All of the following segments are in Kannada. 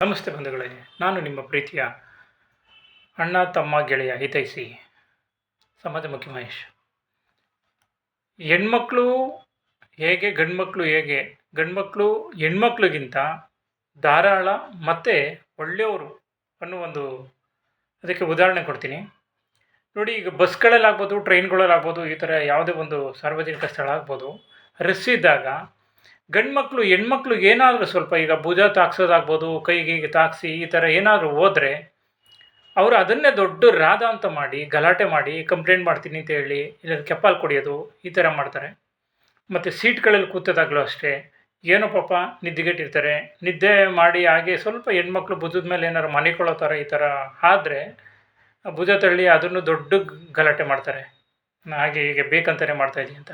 ನಮಸ್ತೆ ಬಂಧುಗಳೇ, ನಾನು ನಿಮ್ಮ ಪ್ರೀತಿಯ ಅಣ್ಣ, ತಮ್ಮ, ಗೆಳೆಯ ಹಿತೈಸಿ ಸಮಾಜಮುಖಿ ಮಹೇಶ್. ಹೆಣ್ಮಕ್ಳು ಹೇಗೆ, ಗಂಡ್ಮಕ್ಳು ಹೇಗೆ, ಗಂಡ್ಮಕ್ಳು ಹೆಣ್ಮಕ್ಳಿಗಿಂತ ಧಾರಾಳ ಮತ್ತು ಒಳ್ಳೆಯವರು ಅನ್ನೋ ಒಂದು ಅದಕ್ಕೆ ಉದಾಹರಣೆ ಕೊಡ್ತೀನಿ. ನೋಡಿ, ಈಗ ಬಸ್ಗಳಲ್ಲಾಗ್ಬೋದು ಟ್ರೈನ್ಗಳಲ್ಲಾಗ್ಬೋದು ಈ ಥರ ಯಾವುದೇ ಒಂದು ಸಾರ್ವಜನಿಕ ಸ್ಥಳ ಆಗ್ಬೋದು ರಸ್ ಇದ್ದಾಗ ಗಂಡು ಮಕ್ಕಳು ಹೆಣ್ಮಕ್ಳು ಏನಾದರೂ ಸ್ವಲ್ಪ ಈಗ ಭುಜ ತಾಕ್ಸೋದಾಗ್ಬೋದು, ಕೈಗೆ ತಾಗಿಸಿ ಈ ಥರ ಏನಾದರೂ ಹೋದರೆ ಅವರು ಅದನ್ನೇ ದೊಡ್ಡ ರಾಧ ಅಂತ ಮಾಡಿ, ಗಲಾಟೆ ಮಾಡಿ, ಕಂಪ್ಲೇಂಟ್ ಮಾಡ್ತೀನಿ ಅಂತ ಹೇಳಿ ಇಲ್ಲ ಕೆಪ್ಪಲ್ ಕುಡಿಯೋದು, ಈ ಥರ ಮಾಡ್ತಾರೆ. ಮತ್ತು ಸೀಟ್ಗಳಲ್ಲಿ ಕೂತದಾಗಲೂ ಅಷ್ಟೇ, ಏನೋ ಪಾಪ, ನಿದ್ದೆಗೆಟ್ಟಿರ್ತಾರೆ, ನಿದ್ದೆ ಮಾಡಿ ಹಾಗೆ ಸ್ವಲ್ಪ ಹೆಣ್ಮಕ್ಳು ಭುಜದ ಮೇಲೆ ಏನಾರು ಮನಿಕೊಳ್ಳೋ ಥರ ಈ ಥರ ಆದರೆ, ಭುಜ ತಳ್ಳಿ ಅದನ್ನು ದೊಡ್ಡ ಗಲಾಟೆ ಮಾಡ್ತಾರೆ. ಹಾಗೆ ಹೀಗೆ ಬೇಕಂತಾನೆ ಮಾಡ್ತಾಯಿದ್ದೀನಿ ಅಂತ.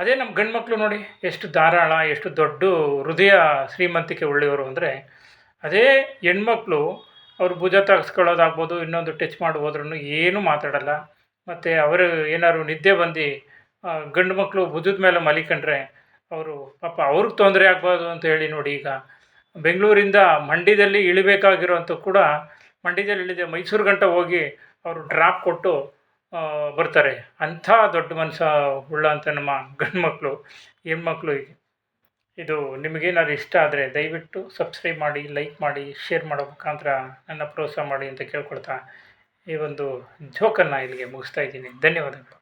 ಅದೇ ನಮ್ಮ ಗಂಡು ಮಕ್ಕಳು ನೋಡಿ ಎಷ್ಟು ಧಾರಾಳ, ಎಷ್ಟು ದೊಡ್ಡ ಹೃದಯ ಶ್ರೀಮಂತಿಕೆ ಉಳ್ಳಿಯವರು ಅಂದರೆ ಅದೇ ಹೆಣ್ಮಕ್ಳು ಅವ್ರು ಭುಜ ತಾಗಿಸ್ಕೊಳ್ಳೋದಾಗ್ಬೋದು, ಇನ್ನೊಂದು ಟಚ್ ಮಾಡಿ ಹೋದ್ರೂ ಏನೂ ಮಾತಾಡಲ್ಲ. ಮತ್ತು ಅವರು ಏನಾದ್ರು ನಿದ್ದೆ ಬಂದು ಗಂಡು ಮಕ್ಕಳು ಭುಜದ ಮೇಲೆ ಮಲಿಕೊಂಡ್ರೆ ಅವರು ಪಾಪ ಅವ್ರಿಗೆ ತೊಂದರೆ ಆಗ್ಬೋದು ಅಂತ ಹೇಳಿ ನೋಡಿ ಈಗ. ಬೆಂಗಳೂರಿಂದ ಮಂಡ್ಯದಲ್ಲಿ ಇಳಿಬೇಕಾಗಿರೋಂಥ ಕೂಡ, ಮಂಡ್ಯದಲ್ಲಿ ಇಳಿದೆ ಮೈಸೂರು ಗಂಟ ಹೋಗಿ ಅವರು ಡ್ರಾಪ್ ಕೊಟ್ಟು ಬರ್ತಾರೆ. ಅಂಥ ದೊಡ್ಡ ಮನಸ್ಸು ಉಳ್ಳಂಥ ನಮ್ಮ ಗಂಡು ಮಕ್ಕಳು ಹೆಣ್ಮಕ್ಳು ಇದು ನಿಮಗೇನಾದ್ರು ಇಷ್ಟ ಆದರೆ ದಯವಿಟ್ಟು ಸಬ್ಸ್ಕ್ರೈಬ್ ಮಾಡಿ ಲೈಕ್ ಮಾಡಿ ಶೇರ್ ಮಾಡೋ ಮುಖಾಂತರ ನನ್ನ ಪ್ರೋತ್ಸಾಹ ಮಾಡಿ ಅಂತ ಕೇಳ್ಕೊಳ್ತಾ ಈ ಒಂದು ಜೋಕನ್ನು ಇಲ್ಲಿಗೆ ಮುಗಿಸ್ತಾ ಇದ್ದೀನಿ. ಧನ್ಯವಾದಗಳು.